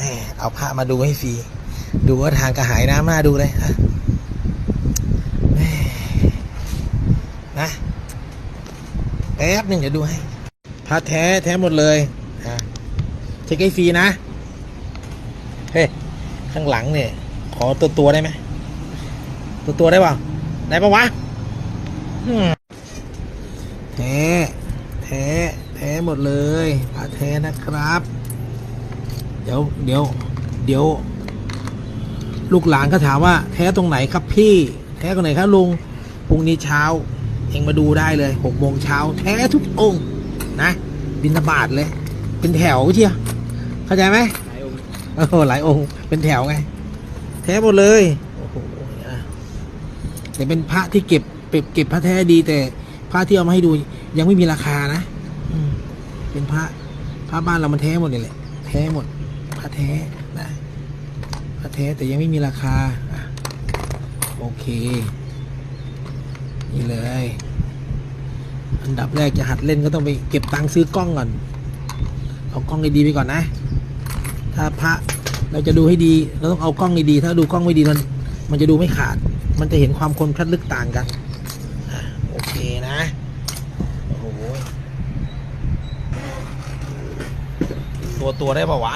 แม่เอาพระมาดูให้ฟรี ดูว่าทางกระหายน้ำหน้าดูเลยอะนะแป๊บหนึ่งเดี๋ยวดูให้พระแท้แท้หมดเลยอะเช็คให้ฟรีนะ เฮ้ยข้างหลังเนี่ย ขอตัวตัวได้ไหมตัวตัวได้ป่าได้ปะวะแท้แท้แท้หมดเลยพระแท้นะครับ ดี๋ยวเดี๋ยวเดี๋ยว ลูกหลานก็ถามว่า แท้ตรงไหนครับพี่ แท้ตรงไหนครับลุงพรุ่งนี้เช้า เองมาดูได้เลยหกโมงเช้าแท้ทุกองค์นะ บินบาตเลย เป็นแถวเชียวเข้าใจไหมโอ้โหหลายองค์เป็นแถวไง แท้หมดเลยโอ้โหอะแต่เป็นพระที่เก็บเก็บเก็บพระแท้ดีแต่พระที่เอามาให้ดูยังไม่มีราคานะอืมเป็นพระพระบ้านเรามันแท้หมดเลยแหละแท้หมด พระแท้นะพระแท้แต่ยังไม่มีราคาอะโอเค นี่เลย อันดับแรกจะหัดเล่นก็ต้องไปเก็บตังค์ซื้อกล้องก่อนเอากล้องดีๆไปก่อนนะ ถ้าพระเราจะดูให้ดีเราต้องเอากล้องดีๆถ้าดูกล้องไม่ดีมันมันจะดูไม่ขาด มันจะเห็นความคมชัดลึกต่างกันอโอเคนะโอ้โหตัวตัวได้ป่าวะ